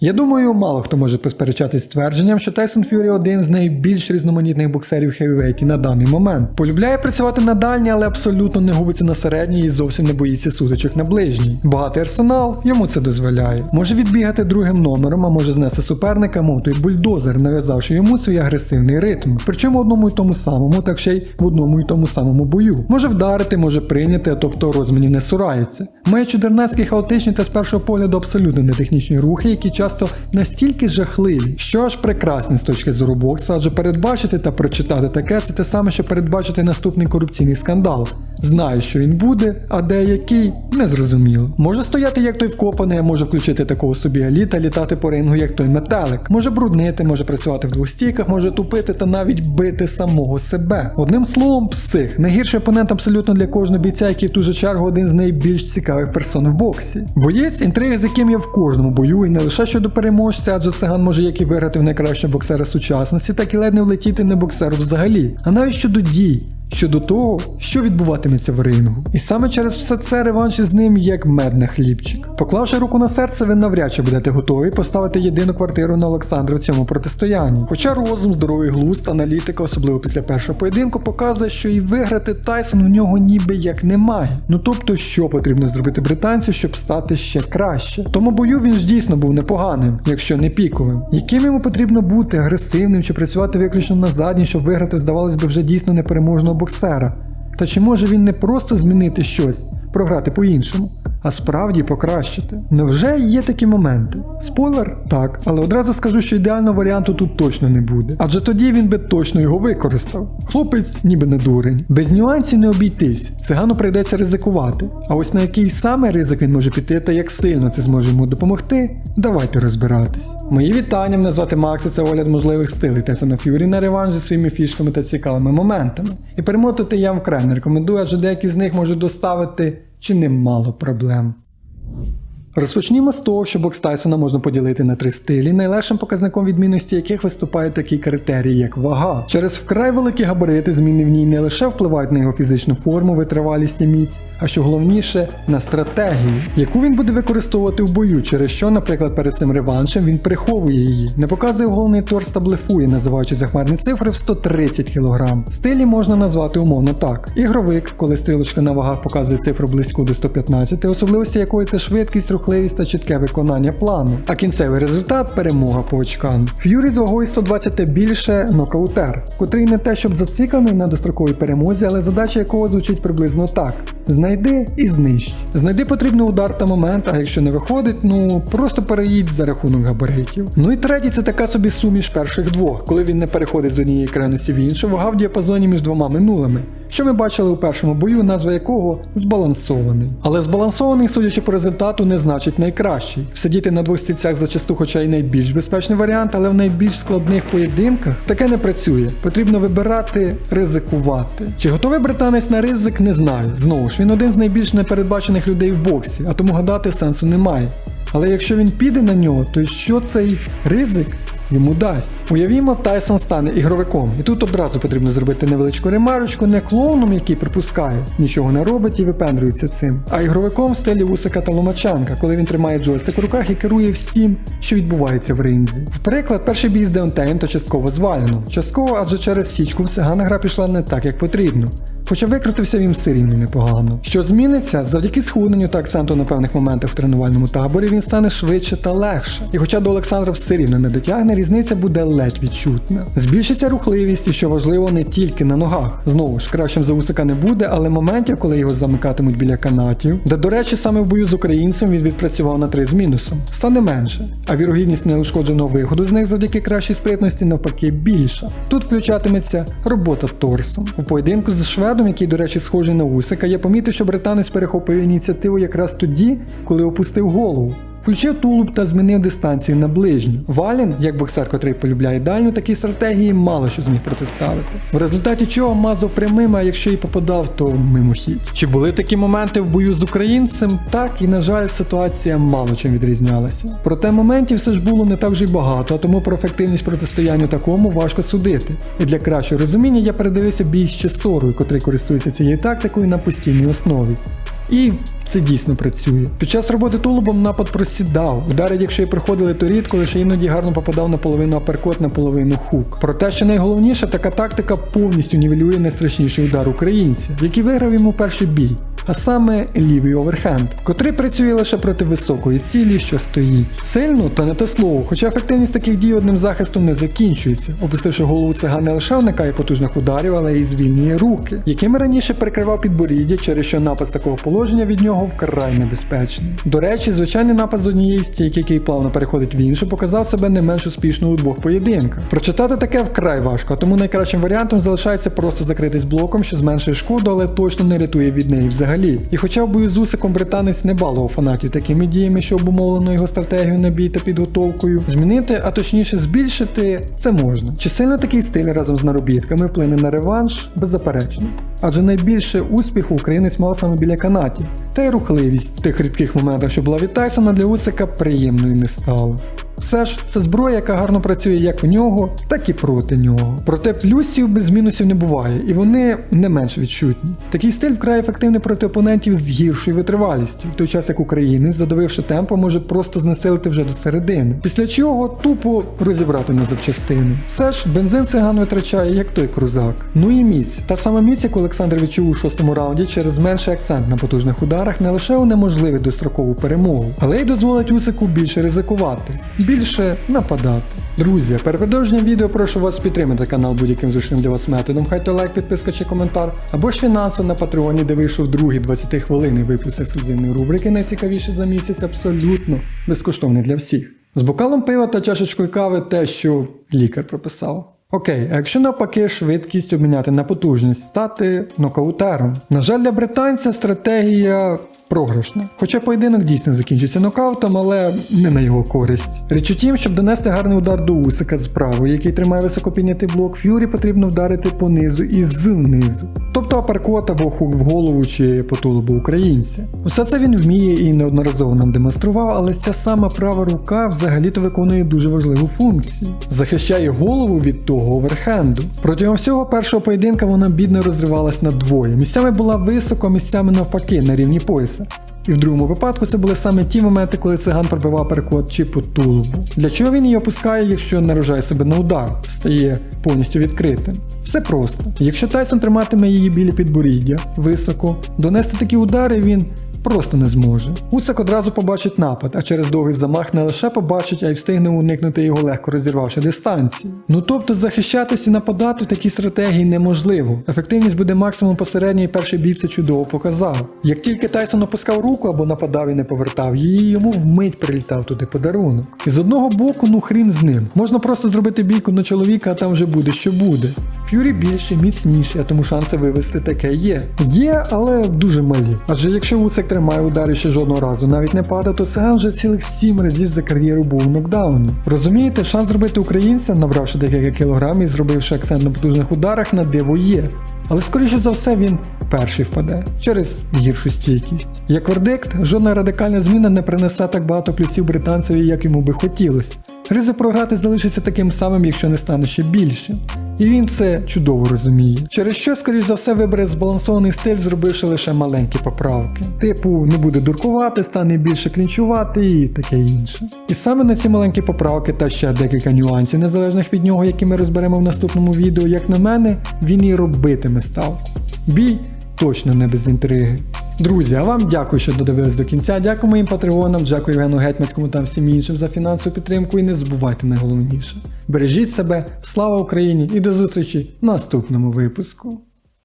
Я думаю, мало хто може посперечатись з твердженням, що Тайсон Фюрі один з найбільш різноманітних боксерів хевівейті на даний момент. Полюбляє працювати на дальній, але абсолютно не губиться на середній і зовсім не боїться сутичок на ближній. Багатий арсенал йому це дозволяє. Може відбігати другим номером, а може знести суперника, мов той бульдозер, нав'язавши йому свій агресивний ритм. Причому в одному й тому самому, так ще й в одному й тому самому бою. Може вдарити, може прийняти, а тобто розмінів не сурається. Має чудернацькі хаотичні та з першого погляду абсолютно нетехнічні рухи, які часто настільки жахливі, що аж прекрасні з точки зору боксу, адже передбачити та прочитати таке це те саме, що передбачити наступний корупційний скандал. Знаю, що він буде, а деякий незрозуміло. Може стояти як той вкопаний, а може включити такого собі галіта, літати по рингу, як той метелик. Може бруднити, може працювати в двох стійках, може тупити та навіть бити самого себе. Одним словом, псих. Найгірший опонент абсолютно для кожного бійця, який в ту же чергу один з найбільш цікавих персон в боксі. Боєць, інтрига, з яким я в кожному бою, і не лише щодо переможця, адже циган може як і виграти в найкращого боксера сучасності, так і ледь не влетіти не боксеру взагалі. А навіть щодо дій. Щодо того, що відбуватиметься в рингу. І саме через все це реванш із ним як мед на хлібчик. Поклавши руку на серце, ви навряд чи будете готові поставити єдину квартиру на Олександра в цьому протистоянні. Хоча розум, здоровий глузд, аналітика, особливо після першого поєдинку, показує, що і виграти Тайсон в нього ніби як немає. Ну тобто, що потрібно зробити британцю, щоб стати ще краще. Тому бою він ж дійсно був непоганим, якщо не піковим. Яким йому потрібно бути агресивним чи працювати виключно на задній, щоб виграти, здавалось би, вже дійсно непереможного боксера. Та чи може він не просто змінити щось, програти по-іншому, а справді покращити? Невже є такі моменти? Спойлер? Так, але одразу скажу, що ідеального варіанту тут точно не буде. Адже тоді він би точно його використав. Хлопець ніби не дурень. Без нюансів не обійтись, цигану прийдеться ризикувати. А ось на який саме ризик він може піти та як сильно це зможе йому допомогти, давайте розбиратись. Мої вітання, мене звати Макс, це огляд можливих стилей Тесона Ф'юрі на реванш зі своїми фішками та цікавими моментами. І перемотати я вкрай не рекомендую, адже деякі з них можуть доставити чи немало проблем. Розпочнімо з того, що бокс Тайсона можна поділити на три стилі, найлегшим показником відмінності яких виступає такий критерій, як вага. Через вкрай великі габарити зміни в ній не лише впливають на його фізичну форму, витривалість і міць, а що головніше на стратегію, яку він буде використовувати в бою, через що, наприклад, перед цим реваншем він приховує її, не показує головний торс та блефує, називаючи захмарні цифри в 130 кг. Стилі можна назвати умовно так: ігровик, коли стрілочка на вагах показує цифру близько до 115, особливості якої це швидкість, рухливість та чітке виконання плану. А кінцевий результат перемога по очкам. Ф'юрі з вагою 120 та більше нокаутер, котрий не те, щоб зациклений на достроковій перемозі, але задача якого звучить приблизно так: знайди і знищ. Знайди потрібний удар та момент, а якщо не виходить, ну просто переїдь за рахунок габаритів. Ну і третій це така собі суміш перших двох, коли він не переходить з однієї крайності в іншу, вага в діапазоні між двома минулими. Що ми бачили у першому бою, назва якого збалансований. Але збалансований, судячи по результату, не значить найкращий. Всидіти на двох стільцях зачасту, хоча й найбільш безпечний варіант, але в найбільш складних поєдинках таке не працює. Потрібно вибирати, ризикувати. Чи готовий британець на ризик, не знаю. Знову ж він один з найбільш непередбачених людей в боксі, а тому гадати сенсу немає. Але якщо він піде на нього, то що цей ризик йому дасть. Уявімо, Тайсон стане ігровиком, і тут одразу потрібно зробити невеличку ремарочку, не клоуном, який припускає, нічого не робить і випендрюється цим, а ігровиком в стилі Усика та Ломаченка, коли він тримає джойстик у руках і керує всім, що відбувається в ринзі. В приклад, перший бій з Деонтеєм то частково звалено. Частково, адже через січку в Сигана гра пішла не так, як потрібно. Хоча викрутився він все рівно непогано. Що зміниться, завдяки схудненню та акценту на певних моментах в тренувальному таборі він стане швидше та легше. І хоча до Олександра все рівно не дотягне, різниця буде ледь відчутна. Збільшиться рухливість і що важливо, не тільки на ногах. Знову ж кращим за Усика не буде, але моментів, коли його замикатимуть біля канатів, де, до речі, саме в бою з українцем він відпрацював на 3 з мінусом, стане менше. А вірогідність неушкодженого виходу з них завдяки кращій спритності навпаки більша. Тут включатиметься робота торсом. У поєдинку з шведом, який, до речі, схожий на Усика, я помітив, що британець перехопив ініціативу якраз тоді, коли опустив голову. Включив тулуб та змінив дистанцію на ближню. Валін, як боксер, котрий полюбляє дальню, такій стратегії мало що зміг протиставити. В результаті чого мазав прямим, а якщо і попадав, то мимохідь. Чи були такі моменти в бою з українцем? Так, і на жаль, ситуація мало чим відрізнялася. Проте моментів все ж було не так вже й багато, а тому про ефективність протистояння такому важко судити. І для кращого розуміння я передивився бій з Чесорою, котрий користується цією тактикою на постійній основі. І це дійсно працює. Під час роботи тулубом напад просідав. Удари, якщо і приходили, то рідко, лише іноді гарно попадав на половину аперкот, на половину хук. Проте, що найголовніше, така тактика повністю нівелює найстрашніший удар українця, який виграв йому перший бій. А саме лівий оверхенд, котрий працює лише проти високої цілі, що стоїть. Сильно, та не те слово, хоча ефективність таких дій одним захистом не закінчується. Опустивши голову циган не лише уникає потужних ударів, але й звільнює руки, якими раніше перекривав підборіддя, через що напад такого положення від нього вкрай небезпечний. До речі, звичайний напад з однієї стійки, який плавно переходить в іншу, показав себе не менш успішно у двох поєдинках. Прочитати таке вкрай важко, тому найкращим варіантом залишається просто закритись блоком, що зменшує шкоду, але точно не рятує від неї взагалі. І хоча в бою з Усиком британець не балував фанатів такими діями, що обумовлено його стратегію на бій та підготовкою, змінити, а точніше збільшити це можна. Чи сильно такий стиль разом з наробітками вплине на реванш? Беззаперечно. Адже найбільше успіху українець мав саме біля канатів, та й рухливість в тих рідких моментах, що була від Тайсона для Усика приємною не стала. Все ж це зброя, яка гарно працює як в нього, так і проти нього. Проте плюсів без мінусів не буває, і вони не менш відчутні. Такий стиль вкрай ефективний проти опонентів з гіршою витривалістю, в той час як українець, задавивши темпо, може просто знесилити вже до середини. Після чого тупо розібрати на запчастини. Все ж бензин циган витрачає як той крузак. Ну і міць. Та сама міць, яку Олександр відчув у шостому раунді через менший акцент на потужних ударах, не лише унеможливить дострокову перемогу, але й дозволить Усику більше ризикувати більше нападати. Друзі, перед продовженням відео прошу вас підтримати канал будь-яким зручним для вас методом, хай то лайк, підписка чи коментар, або ж фінансово на Патреоні, де вийшов другий 20 хвилинний випуск ексклюзивної рубрики, найцікавіше за місяць, абсолютно безкоштовний для всіх. З бокалом пива та чашечкою кави те, що лікар прописав. Окей, а якщо навпаки швидкість обміняти на потужність, стати нокаутером. На жаль, для британця стратегія програшна. Хоча поєдинок дійсно закінчиться нокаутом, але не на його користь. Річ у тім, щоб донести гарний удар до Усика з правої, який тримає високо піднятий блок, Ф'юрі потрібно вдарити понизу і знизу. Тобто аперкот або хук в голову чи по тулубу українця. Усе це він вміє і неодноразово нам демонстрував, але ця сама права рука взагалі-то виконує дуже важливу функцію. Захищає голову від того оверхенду. Протягом всього першого поєдинка вона бідно розривалась на двоє. Місцями була високо, місцями навпаки, на рівні пояса. І в другому випадку це були саме ті моменти, коли циган пробивав перекот чи по тулубу. Для чого він її опускає, якщо наражає себе на удар, стає повністю відкритим? Все просто. Якщо Тайсон триматиме її біля підборіддя, високо, донести такі удари він просто не зможе. Усак одразу побачить напад, а через довгий замах не лише побачить, а й встигне уникнути його легко розірвавши дистанції. Ну тобто захищатись і нападати в такій стратегії неможливо. Ефективність буде максимум посередньо і перший бій чудово показав. Як тільки Тайсон опускав руку або нападав і не повертав її, йому вмить прилітав туди подарунок. І з одного боку, ну хрін з ним. Можна просто зробити бійку на чоловіка, а там вже буде що буде. Ф'юрі більше, міцніше, а тому шанси вивести таке є. Є, але дуже малі. Адже якщо Усик тримає удари ще жодного разу, навіть не падає, то Сиган вже цілих 7 разів за кар'єру був у нокдауні. Розумієте, шанс зробити українця, набравши декілька кілограмів і зробивши акцент на потужних ударах, на диво є. Але скоріше за все він перший впаде через гіршу стійкість. Як вердикт, жодна радикальна зміна не принесе так багато плюсів британцеві, як йому би хотілося. Ризик програти залишиться таким самим, якщо не стане ще більшим. І він це чудово розуміє. Через що, скоріш за все, вибере збалансований стиль, зробивши лише маленькі поправки. Типу, не буде дуркувати, стане більше клінчувати і таке інше. І саме на ці маленькі поправки та ще декілька нюансів, незалежних від нього, які ми розберемо в наступному відео, як на мене, він і робитиме ставку. Бій точно не без інтриги. Друзі, а вам дякую, що додивились до кінця. Дякую моїм патреонам, дякую Євгену Гетьманському та всім іншим за фінансову підтримку і не забувайте найголовніше. Бережіть себе, слава Україні і до зустрічі в наступному випуску.